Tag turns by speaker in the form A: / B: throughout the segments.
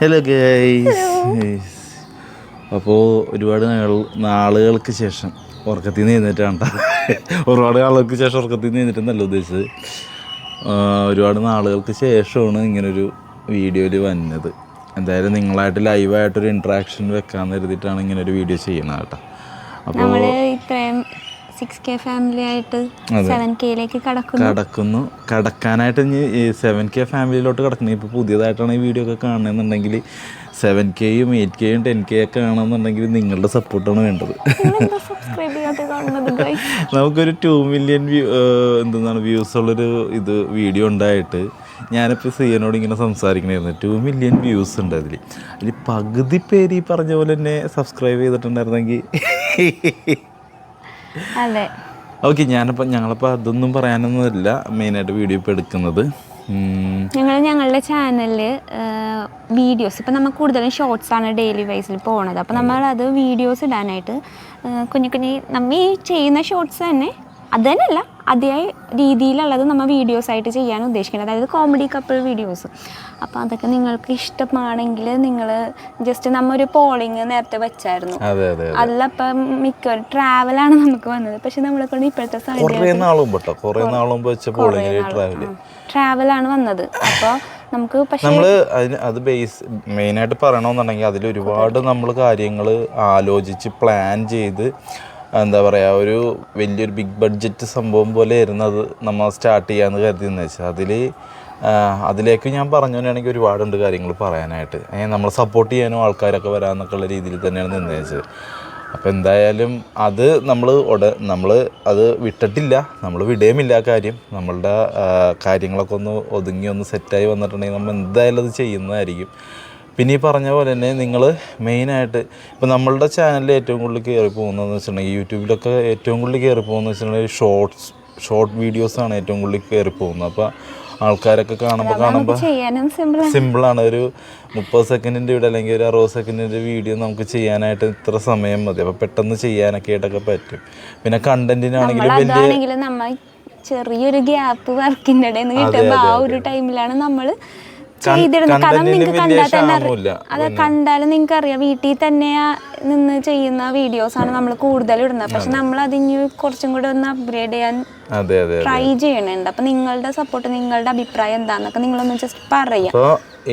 A: Hello guys അപ്പോൾ ഒരുപാട് നാളുകൾക്ക് ശേഷം ഉറക്കത്തിൽ നിന്ന് എഴുന്നേറ്റാണ്. ഒരുപാട് നാളുകൾക്ക് ശേഷം ഉറക്കത്തിൽ നിന്ന് എഴുന്നേറ്റെന്നല്ല ഉദ്ദേശിച്ചത്. ഒരുപാട് നാളുകൾക്ക് ശേഷമാണ് ഇങ്ങനൊരു വീഡിയോയിൽ വന്നത്. എന്തായാലും നിങ്ങളായിട്ട് ലൈവായിട്ടൊരു ഇൻട്രാക്ഷൻ വെക്കാമെന്ന് കരുതിയിട്ടാണ് ഇങ്ങനൊരു വീഡിയോ ചെയ്യുന്നത് കേട്ടോ അപ്പോൾ
B: ഇത്രയും സിക്സ് കെ ഫാമിലി ആയിട്ട് സെവൻ കെയിലേക്ക് കടക്കുന്നു.
A: കടക്കുന്നു. കടക്കാനായിട്ട് ഇനി ഈ സെവൻ കെ ഫാമിലിയിലോട്ട് കടക്കുന്നു. ഇപ്പോൾ പുതിയതായിട്ടാണ് ഈ വീഡിയോ ഒക്കെ കാണുന്നുണ്ടെങ്കിൽ സെവൻ കെയും എയ്റ്റ് കെയും ടെൻ കെ ഒക്കെ കാണുന്നുണ്ടെങ്കിൽ നിങ്ങളുടെ സപ്പോർട്ടാണ് വേണ്ടത്? നമുക്കൊരു ടു മില്യൺ വ്യൂ എന്താണ് വ്യൂസ് ഉള്ളൊരു ഇത് വീഡിയോ ഉണ്ടായിട്ട് ഞാനിപ്പോൾ സിയനോട് ഇങ്ങനെ സംസാരിക്കണമായിരുന്നു ടു മില്യൺ വ്യൂസ് ഉണ്ട് അതിൽ അതിൽ പകുതി പേര് ഈ പറഞ്ഞ പോലെ തന്നെ സബ്സ്ക്രൈബ് ചെയ്തിട്ടുണ്ടായിരുന്നെങ്കിൽ
B: അതെ.
A: ഓക്കെ ഞാനിപ്പോൾ ഞങ്ങളിപ്പോൾ അതൊന്നും പറയാനൊന്നുമില്ല. മെയിനായിട്ട് വീഡിയോ ഇപ്പോൾ എടുക്കുന്നത്.
B: ഞങ്ങൾ ഞങ്ങളുടെ ചാനലിൽ വീഡിയോസ് ഇപ്പം നമ്മൾ കൂടുതലും ഷോർട്സ് ആണ് ഡെയിലി വൈസിൽ പോണത്. അപ്പോൾ നമ്മൾ അത് വീഡിയോസ് ഇടാനായിട്ട് കുഞ്ഞു കുഞ്ഞു നമ്മൾ ഈ ചെയ്യുന്ന ഷോർട്സ് തന്നെ അത് അതിയായ അതേ രീതിയിലുള്ളത് നമ്മൾ വീഡിയോസ് ആയിട്ട് ചെയ്യാൻ ഉദ്ദേശിക്കുന്നത്. അതായത് കോമഡി കപ്പിൾ വീഡിയോസ് അപ്പോൾ അതൊക്കെ നിങ്ങൾക്ക് ഇഷ്ടമാണെങ്കിൽ നിങ്ങൾ ജസ്റ്റ് നമ്മ ഒരു പോളിങ് നേരത്തെ വെച്ചായിരുന്നു.
A: അതെ അതെ
B: അതിലപ്പം മിക്ക ട്രാവലാണ് നമുക്ക് വന്നത്. പക്ഷെ നമ്മളെ കൊണ്ട് ഇപ്പോഴത്തെ സാഹചര്യം ട്രാവലാണ് വന്നത്. അപ്പോൾ നമുക്ക്
A: അതിന് അത് ബേസ് മെയിനായിട്ട് പറയണമെന്നുണ്ടെങ്കിൽ അതിൽ ഒരുപാട് നമ്മൾ കാര്യങ്ങൾ ആലോചിച്ച് പ്ലാൻ ചെയ്ത് എന്താ പറയുക ഒരു വലിയൊരു ബിഗ് ബഡ്ജറ്റ് സംഭവം പോലെ ആയിരുന്നു അത് നമ്മൾ സ്റ്റാർട്ട് ചെയ്യാമെന്ന് കരുതിയെന്ന് വെച്ചാൽ അതിൽ അതിലേക്ക് ഞാൻ പറഞ്ഞു തന്നെയാണെങ്കിൽ ഒരുപാടുണ്ട് കാര്യങ്ങൾ പറയാനായിട്ട്. നമ്മൾ സപ്പോർട്ട് ചെയ്യാനും ആൾക്കാരൊക്കെ വരാമെന്നൊക്കെ ഉള്ള രീതിയിൽ തന്നെയാണ് നിന്ന് വെച്ചത്. അപ്പോൾ എന്തായാലും അത് നമ്മൾ ഉട നമ്മൾ അത് വിട്ടിട്ടില്ല. നമ്മൾ വിടേമില്ല കാര്യം. നമ്മളുടെ കാര്യങ്ങളൊക്കെ ഒന്ന് ഒതുങ്ങി ഒന്ന് സെറ്റായി വന്നിട്ടുണ്ടെങ്കിൽ നമ്മൾ എന്തായാലും അത് ചെയ്യുന്നതായിരിക്കും. പിന്നെ ഈ പറഞ്ഞ പോലെ തന്നെ നിങ്ങൾ മെയിനായിട്ട് ഇപ്പോൾ നമ്മളുടെ ചാനലിൽ ഏറ്റവും കൂടുതൽ കയറി പോകുന്നതെന്ന് വെച്ചിട്ടുണ്ടെങ്കിൽ യൂട്യൂബിലൊക്കെ ഏറ്റവും കൂടുതൽ കയറി പോകുന്നതെന്ന് വെച്ചിട്ടുണ്ടെങ്കിൽ ഷോർട്സ് ഷോർട്ട് വീഡിയോസാണ് ഏറ്റവും കൂടുതൽ കയറി പോകുന്നത്. അപ്പോൾ ആൾക്കാരൊക്കെ കാണുമ്പോൾ കാണുമ്പോൾ സിമ്പിളാണ് ഒരു മുപ്പത് സെക്കൻഡിന്റെ വീഡിയോ അല്ലെങ്കിൽ ഒരു അറുപത് സെക്കൻഡിന്റെ വീഡിയോ നമുക്ക് ചെയ്യാനായിട്ട് ഇത്ര സമയം മതി. അപ്പോൾ പെട്ടെന്ന് ചെയ്യാനൊക്കെ ആയിട്ടൊക്കെ പറ്റും. പിന്നെ കണ്ടന്റിനാണെങ്കിലും വലിയ
B: ചെറിയൊരു ഗ്യാപ്പ് വർക്കിന്റെ ഇടയിൽ നിന്ന് കിട്ടുമ്പോൾ ആ ഒരു ടൈമിലാണ് നമ്മൾ കാരണം നിങ്ങൾക്ക് കണ്ടാൽ തന്നെ അത് കണ്ടാലും നിങ്ങൾക്ക് അറിയാം വീട്ടിൽ തന്നെ നിന്ന് ചെയ്യുന്ന വീഡിയോസ് ആണ് നമ്മൾ കൂടുതൽ ഇടുന്നത്. പക്ഷെ നമ്മൾ അതിന് കുറച്ചും കൂടെ ഒന്ന് അപ്ഗ്രേഡ് ചെയ്യാൻ ട്രൈ ചെയ്യണുണ്ട്. അപ്പൊ നിങ്ങളുടെ സപ്പോർട്ട് നിങ്ങളുടെ അഭിപ്രായം എന്താന്നൊക്കെ നിങ്ങളൊന്ന് ജസ്റ്റ് പറയാം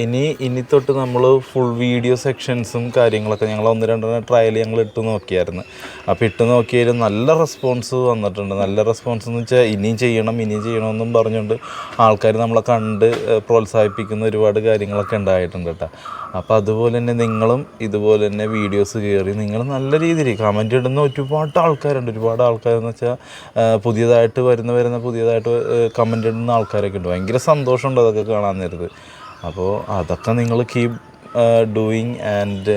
A: ഇനി ഇനി തൊട്ട് നമ്മൾ ഫുൾ വീഡിയോ സെക്ഷൻസും കാര്യങ്ങളൊക്കെ ഞങ്ങൾ ഒന്ന് രണ്ടെണ്ണം ട്രയൽ ഞങ്ങൾ ഇട്ട് നോക്കിയായിരുന്നു. അപ്പോൾ ഇട്ട് നോക്കിയാലും നല്ല റെസ്പോൺസ് വന്നിട്ടുണ്ട്. നല്ല റെസ്പോൺസ് എന്ന് വെച്ചാൽ ഇനിയും ചെയ്യണം ഇനിയും ചെയ്യണമെന്നും പറഞ്ഞുകൊണ്ട് ആൾക്കാർ നമ്മളെ കണ്ട് പ്രോത്സാഹിപ്പിക്കുന്ന ഒരുപാട് കാര്യങ്ങളൊക്കെ ഉണ്ടായിട്ടുണ്ട് കേട്ടോ. അപ്പോൾ അതുപോലെ തന്നെ നിങ്ങളും ഇതുപോലെ തന്നെ വീഡിയോസ് കയറി നിങ്ങൾ നല്ല രീതിയിൽ കമന്റ് ഇടുന്ന ഒരുപാട് ആൾക്കാരുണ്ട്. ഒരുപാട് ആൾക്കാരെന്ന് വെച്ചാൽ പുതിയതായിട്ട് വരുന്ന വരുന്ന പുതിയതായിട്ട് കമന്റ് ഇടുന്ന ആൾക്കാരൊക്കെ ഉണ്ട്. ഭയങ്കര സന്തോഷമുണ്ട് അതൊക്കെ കാണാൻ നേരത്ത്. അപ്പോൾ അതൊക്കെ നിങ്ങൾ കീപ് ഡൂയിങ് ആൻഡ്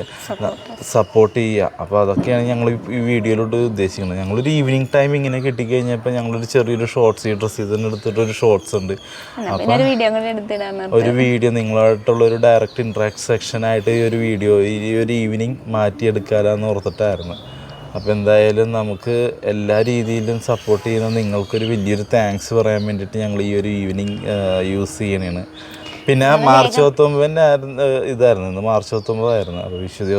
A: സപ്പോർട്ട് ചെയ്യുക. അപ്പോൾ അതൊക്കെയാണ് ഞങ്ങൾ ഈ വീഡിയോയിലോട്ട് ഉദ്ദേശിക്കുന്നത്. ഞങ്ങളൊരു ഈവനിങ് ടൈം ഇങ്ങനെ കിട്ടിക്കഴിഞ്ഞപ്പോൾ ഞങ്ങളൊരു ചെറിയൊരു ഷോർട്സ് ഈ ഡ്രസ്സ് ഇതിന് എടുത്തിട്ടൊരു ഷോർട്സ് ഉണ്ട്.
B: അപ്പോൾ ഒരു വീഡിയോ
A: ഒരു നിങ്ങളായിട്ടുള്ള ഒരു ഡയറക്റ്റ് ഇൻട്രാക്ട് സെക്ഷനായിട്ട് ഈ ഒരു വീഡിയോ ഈ ഒരു ഈവനിങ് മാറ്റിയെടുക്കാമെന്ന് ഓർത്തിട്ടായിരുന്നു. അപ്പോൾ എന്തായാലും നമുക്ക് എല്ലാ രീതിയിലും സപ്പോർട്ട് ചെയ്യുന്ന നിങ്ങൾക്കൊരു വലിയൊരു താങ്ക്സ് പറയാൻ വേണ്ടിയിട്ട് ഞങ്ങൾ ഈ ഒരു ഈവനിങ് യൂസ് ചെയ്യണേണ്. പിന്നെ മാർച്ച് പത്തൊമ്പതിന്റെ ആയിരുന്നു ഇതായിരുന്നു ഇന്ന് മാർച്ച് പത്തൊമ്പതായിരുന്നു. അപ്പോൾ വിശുദ്ധ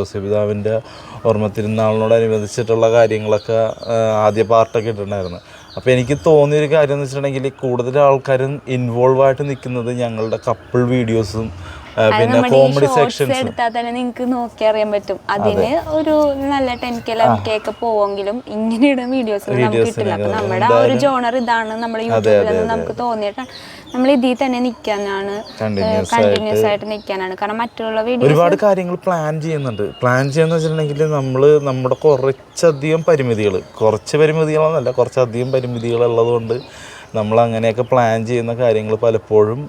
A: ഓർമ്മ തിരുനാളിനോടനുബന്ധിച്ചിട്ടുള്ള കാര്യങ്ങളൊക്കെ ആദ്യ പാർട്ടൊക്കെ ഇട്ടിട്ടുണ്ടായിരുന്നു. അപ്പോൾ എനിക്ക് തോന്നിയൊരു കാര്യം എന്ന് വെച്ചിട്ടുണ്ടെങ്കിൽ കൂടുതൽ ആൾക്കാരും ഇൻവോൾവായിട്ട് നിൽക്കുന്നത് ഞങ്ങളുടെ കപ്പിൾ വീഡിയോസും പിന്നെ കോമഡി സെക്ഷൻസ്
B: എടുത്താൽ തന്നെ നിങ്ങൾക്ക് നോക്കി അറിയാൻ പറ്റും. അതിന് ഒരു നല്ല ടെൻ കെ ലെവൻ കെ ഒക്കെ പോവെങ്കിലും ഇങ്ങനെയുള്ള വീഡിയോസ് നമുക്ക് കിട്ടില്ല. അപ്പൊ നമ്മുടെ ആ ഒരു ജോണർ ഇതാണ് നമ്മുടെ യൂട്യൂബിൽ നമുക്ക് തോന്നിയിട്ടാണ്. നമ്മൾ ഇതിൽ തന്നെ നിൽക്കാനാണ് കണ്ടിന്യൂസ് ആയിട്ട് നിൽക്കാനാണ് കാരണം മറ്റുള്ള വീഡിയോ
A: ഒരുപാട് കാര്യങ്ങൾ പ്ലാൻ ചെയ്യുന്നുണ്ട്. പ്ലാൻ ചെയ്യാന്ന് വെച്ചിട്ടുണ്ടെങ്കിൽ നമ്മൾ നമ്മുടെ കുറച്ചധികം പരിമിതികൾ കുറച്ച് പരിമിതികളൊന്നല്ല കുറച്ചധികം പരിമിതികൾ ഉള്ളതുകൊണ്ട് നമ്മൾ അങ്ങനെയൊക്കെ പ്ലാൻ ചെയ്യുന്ന കാര്യങ്ങൾ പലപ്പോഴും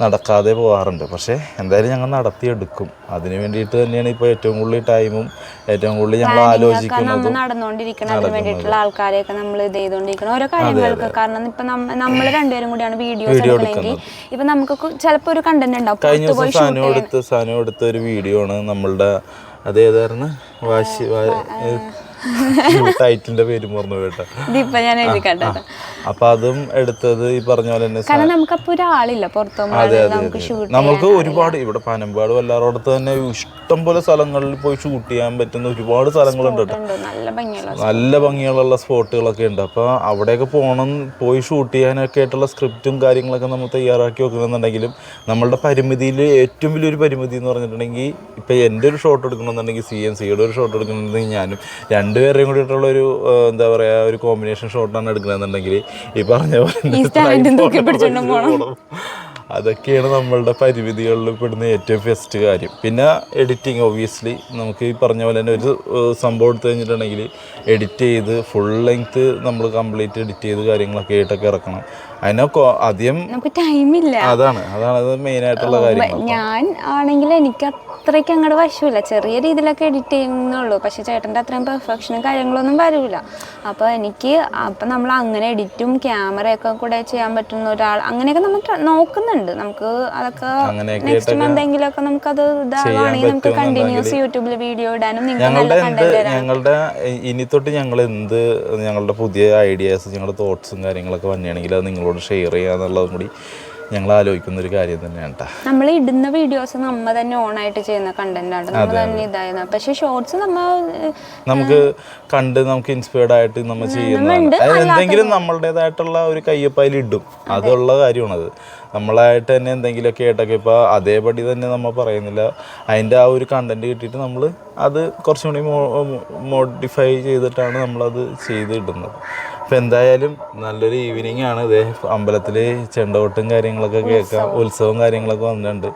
A: നടക്കാതെ പോകാറുണ്ട് പക്ഷേ എന്തായാലും ഞങ്ങൾ നടത്തിയെടുക്കും. അതിന് വേണ്ടിയിട്ട് തന്നെയാണ് ഇപ്പോൾ ഏറ്റവും കൂടുതൽ ടൈമും ഏറ്റവും കൂടുതൽ ഞങ്ങൾ ആലോചിക്കുന്നത്
B: നടന്നുകൊണ്ടിരിക്കണം അതിന് വേണ്ടിയിട്ടുള്ള ആൾക്കാരെയൊക്കെ നമ്മൾ ഇത് ചെയ്തുകൊണ്ടിരിക്കണം. ഓരോ കാര്യങ്ങൾക്ക് കാരണം ഇപ്പൊ നമ്മൾ രണ്ടുപേരും കൂടിയാണ് വീഡിയോ എടുക്കണമെങ്കിൽ ഇപ്പൊ നമുക്ക് ചിലപ്പോൾ ഒരു കണ്ടന്റ് ഉണ്ടാവും.
A: കഴിഞ്ഞ ദിവസം സനു എടുത്ത് സാനു എടുത്ത ഒരു വീഡിയോ ആണ് നമ്മളുടെ അതേതായിരുന്നു വാശി ടൈറ്റിലിന്റെ പേര് മറന്നു
B: ഇതിപ്പോ ഞാൻ എഴുതി
A: അപ്പൊ അതും എടുത്തത് ഈ പറഞ്ഞ പോലെ തന്നെ
B: കാരണം നമുക്കപ്പോ ഒരാളില്ല പുറത്തു നമുക്ക്
A: ഒരുപാട് ഇവിടെ പനമ്പാട് വല്ലാറോടത്ത് തന്നെ ഇഷ്ടം പോലെ സ്ഥലങ്ങളിൽ പോയി ഷൂട്ട് ചെയ്യാൻ പറ്റുന്ന ഒരുപാട് സ്ഥലങ്ങളുണ്ട് കേട്ടോ.
B: നല്ല ഭംഗിയുള്ള
A: സ്പോട്ടുകളൊക്കെ ഉണ്ട്. അപ്പൊ അവിടെയൊക്കെ പോണം പോയി ഷൂട്ട് ചെയ്യാനൊക്കെ ആയിട്ടുള്ള സ്ക്രിപ്റ്റും കാര്യങ്ങളൊക്കെ നമ്മൾ തയ്യാറാക്കി വെക്കണമെന്നുണ്ടെങ്കിലും നമ്മളുടെ പരിമിതിയിൽ ഏറ്റവും വലിയൊരു പരിമിതി എന്ന് പറഞ്ഞിട്ടുണ്ടെങ്കിൽ ഇപ്പൊ എന്റെ ഒരു ഷോട്ട് എടുക്കണമെന്നുണ്ടെങ്കിൽ സി എൻ സിയുടെ ഒരു ഷോട്ട് എടുക്കണമെന്നുണ്ടെങ്കിൽ ഞാനും രണ്ടുപേരുടെയും കൂടിയിട്ടുള്ള ഒരു എന്താ പറയാ ഒരു കോമ്പിനേഷൻ ഷോട്ടാണ് എടുക്കണമെന്നുണ്ടെങ്കിൽ ഈ പറഞ്ഞ പോലെ. അതൊക്കെയാണ് നമ്മളുടെ പരിമിതികളിൽ പെടുന്ന ഏറ്റവും ബെസ്റ്റ് കാര്യം. പിന്നെ എഡിറ്റിങ് ഒബിയസ്ലി നമുക്ക് ഈ പറഞ്ഞ പോലെ തന്നെ ഒരു സംഭവം എടുത്തു കഴിഞ്ഞിട്ടുണ്ടെങ്കിൽ എഡിറ്റ് ചെയ്ത് ഫുൾ ലെങ്ത് നമ്മൾ കംപ്ലീറ്റ് എഡിറ്റ് ചെയ്ത് കാര്യങ്ങളൊക്കെ ആയിട്ടൊക്കെ ഇറക്കണം. അതിനൊക്കെ അധികം ആദ്യം
B: നമുക്ക് ടൈമില്ല
A: അതാണ് അതാണ് അത് മെയിനായിട്ടുള്ള കാര്യം
B: ഞാൻ ആണെങ്കിൽ എനിക്ക് അത്രയ്ക്ക് അങ്ങോട്ട് വശമില്ല ചെറിയ രീതിയിലൊക്കെ എഡിറ്റ് ചെയ്യുന്നുള്ളൂ പക്ഷെ ചേട്ടന്റെ അത്രയും പെർഫെക്ഷനും കാര്യങ്ങളൊന്നും വരില്ല അപ്പോൾ എനിക്ക് അപ്പം നമ്മൾ അങ്ങനെ എഡിറ്റും ക്യാമറയൊക്കെ കൂടെ ചെയ്യാൻ പറ്റുന്ന ഒരാൾ അങ്ങനെയൊക്കെ നമ്മൾ നോക്കുന്നുണ്ട്. നമുക്ക് അതൊക്കെ നെക്സ്റ്റ് എന്തെങ്കിലുമൊക്കെ നമുക്കത് ഇതാവുകയാണെങ്കിൽ നമുക്ക് കണ്ടിന്യൂസ് യൂട്യൂബിൽ വീഡിയോ ഇടാനും നിങ്ങളുടെ
A: ഞങ്ങളുടെ ഞങ്ങളുടെ ഇനി തൊട്ട് ഞങ്ങൾ എന്ത് ഞങ്ങളുടെ പുതിയ ഐഡിയാസ് ഞങ്ങളുടെ തോട്ട്സും കാര്യങ്ങളൊക്കെ വന്നെയാണെങ്കിൽ അത് നിങ്ങളോട് ഷെയർ ചെയ്യുക എന്നുള്ളതും കൂടി ഞങ്ങൾ ആലോചിക്കുന്ന ഒരു കാര്യം തന്നെയാണ്
B: നമ്മൾ ഇടുന്ന വീഡിയോസ് നമ്മ തന്നെ ഓൺ ആയിട്ട് ചെയ്യുന്ന കണ്ടന്റ് ആണ്. നമ്മൾ തന്നെ ഇതായിരുന്നു. പക്ഷേ ഷോർട്സ് നമ്മ
A: നമുക്ക് കണ്ട് നമുക്ക് ഇൻസ്പയർഡ് ആയിട്ട് നമ്മൾ ചെയ്യുന്നുണ്ട് എന്തെങ്കിലും നമ്മളുടേതായിട്ടുള്ള ഒരു കയ്യപ്പയിൽ ഇടും. അതുള്ള കാര്യമാണത്. നമ്മളായിട്ട് തന്നെ എന്തെങ്കിലുമൊക്കെ ആയിട്ടൊക്കെ ഇപ്പോൾ അതേപടി തന്നെ നമ്മൾ പറയുന്നില്ല. അതിന്റെ ആ ഒരു കണ്ടന്റ് കിട്ടിയിട്ട് നമ്മൾ അത് കുറച്ചും കൂടി മോഡിഫൈ ചെയ്തിട്ടാണ് നമ്മളത് ചെയ്ത് ഇടുന്നത്. അപ്പം എന്തായാലും നല്ലൊരു ഈവനിങ് ആണ്. ഇതേ അമ്പലത്തിൽ ചെണ്ടോട്ടും കാര്യങ്ങളൊക്കെ കേൾക്കാം. ഉത്സവം. കാര്യങ്ങളൊക്കെ വന്നിട്ടുണ്ട്.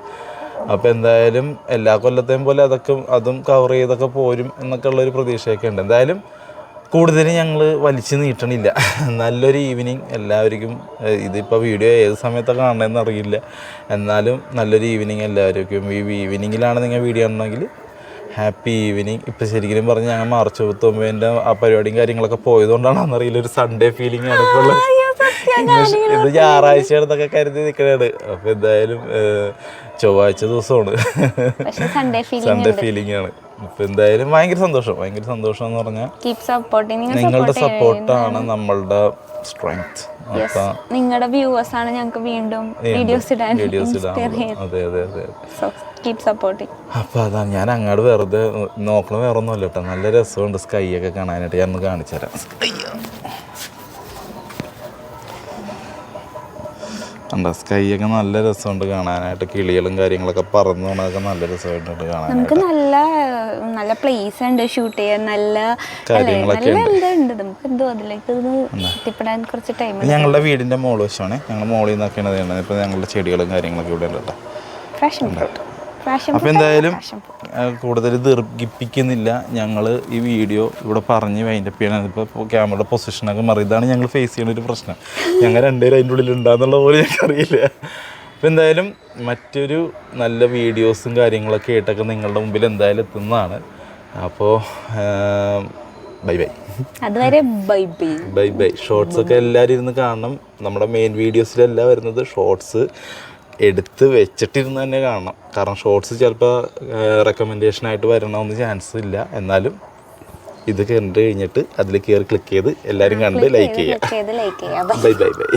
A: അപ്പോൾ എന്തായാലും എല്ലാ കൊല്ലത്തെയും പോലെ അതൊക്കെ അതും കവർ ചെയ്തൊക്കെ പോരും എന്നൊക്കെ ഉള്ളൊരു പ്രതീക്ഷയൊക്കെ ഉണ്ട്. എന്തായാലും കൂടുതൽ ഞങ്ങൾ വലിച്ചു നീട്ടണില്ല. നല്ലൊരു ഈവനിങ് എല്ലാവർക്കും ഇതിപ്പോൾ വീഡിയോ ഏത് സമയത്തൊക്കെ കാണണമെന്ന് അറിയില്ല. എന്നാലും നല്ലൊരു ഈവനിങ് എല്ലാവർക്കും. ഈ ഈവനിങ്ങിലാണ് നിങ്ങൾ വീഡിയോ കാണണമെങ്കിൽ ഹാപ്പി ഈവനിങ്. ഇപ്പം ശരിക്കും പറഞ്ഞ് ഞങ്ങൾ മാർച്ച് പത്തൊമ്പതിന്റെ ആ പരിപാടിയും കാര്യങ്ങളൊക്കെ പോയതുകൊണ്ടാണ് അറിയില്ല ഒരു സൺഡേ ഫീലിംഗ് ആണ് ഇപ്പോൾ ഉള്ളത്. ഇത് ഞായറാഴ്ചയാണെന്നൊക്കെ കരുതി നിൽക്കണത് അപ്പൊ എന്തായാലും ചൊവ്വാഴ്ച ദിവസമാണ്.
B: സൺഡേ ഫീലിംഗ്
A: ആണ്. ഇപ്പം എന്തായാലും ഭയങ്കര സന്തോഷം. ഭയങ്കര സന്തോഷം എന്ന് പറഞ്ഞാൽ നിങ്ങളുടെ സപ്പോർട്ടാണ് നമ്മളുടെ സ്ട്രെങ്ത്
B: നിങ്ങളുടെ വ്യൂവേഴ്സ് ആണ് ഞങ്ങൾക്ക് വീണ്ടും വീഡിയോസ് ഇടാൻ
A: വീഡിയോസ് ഇടാൻ അതെ അതെ അതെ
B: കീപ് സപ്പോർട്ടിങ്
A: അപ്പൊ അതാണ്. ഞാൻ അങ്ങോട്ട് വെറുതെ നോക്കണ വേറെ ഒന്നുമല്ല കേട്ടോ നല്ല രസമുണ്ട് സ്കൈ ഒക്കെ കാണാനായിട്ട്. ഞാൻ ഒന്ന് കാണിച്ചു തരാം. സ്കൈ ഒക്കെ നല്ല രസമുണ്ട് കാണാനായിട്ട്. കിളികളും കാര്യങ്ങളൊക്കെ പറന്നു പോണതൊക്കെ നല്ല രസമായിട്ടുണ്ട് കാണാൻ
B: നമുക്ക് നല്ല നല്ല പ്ലേസ് ഉണ്ട് ഷൂട്ട് ചെയ്യാൻ. നല്ല
A: കാര്യങ്ങളൊക്കെ
B: നല്ല എന്തുണ്ട് നമുക്ക് എന്തോ അതിലേക്ക് ഇത് എത്തിപ്പെടാൻ കുറച്ച് ടൈം
A: ഇത് ഞങ്ങളുടെ വീടിന്റെ മോൾ വശമാണ്. ഞങ്ങൾ മോളിൽ നിന്നൊക്കെയാണ് ഇപ്പൊ ഞങ്ങളുടെ ചെടികളും കാര്യങ്ങളൊക്കെ ഇവിടെ ഉണ്ട് കേട്ടോ
B: ഫാഷൻ ഫ്രൂട്ട് ഫാഷൻ
A: അപ്പോൾ എന്തായാലും കൂടുതൽ ദീർഘിപ്പിക്കുന്നില്ല. ഞങ്ങൾ ഈ വീഡിയോ ഇവിടെ പറഞ്ഞ് വൈൻഡപ്പ് ചെയ്യണം ഇപ്പോൾ ക്യാമറയുടെ പൊസിഷനൊക്കെ മാറി. ഇതാണ് ഞങ്ങൾ ഫേസ് ചെയ്യുന്ന ഒരു പ്രശ്നം. ഞങ്ങൾ രണ്ടുപേരും അതിന്റെ ഉള്ളിൽ ഉണ്ടാകുന്നുള്ള പോലെ ഞങ്ങൾക്കറിയില്ല അപ്പം എന്തായാലും മറ്റൊരു നല്ല വീഡിയോസും കാര്യങ്ങളൊക്കെ ആയിട്ടൊക്കെ നിങ്ങളുടെ മുമ്പിൽ എന്തായാലും എത്തുന്നതാണ്. അപ്പോൾ ബൈ ബൈ
B: അതുവരെ bye bye
A: bye bye shorts ഒക്കെ എല്ലാവരും ഇരുന്ന് കാണണം. നമ്മുടെ മെയിൻ വീഡിയോസിലെല്ലാം വരുന്നത് ഷോർട്സ് എടുത്ത് വെച്ചിട്ടിരുന്ന് തന്നെ കാണണം. കാരണം ഷോർട്സ് ചിലപ്പോൾ റെക്കമെൻഡേഷൻ ആയിട്ട് വരണമെന്ന് ചാൻസ് ഇല്ല. എന്നാലും ഇത് കണ്ടു കഴിഞ്ഞിട്ട് അതിൽ കയറി ക്ലിക്ക് ചെയ്ത് എല്ലാവരും കണ്ട് ലൈക്ക് ചെയ്യുക
B: ചെയ്ത് ലൈക്ക് ചെയ്യാം.
A: By bye by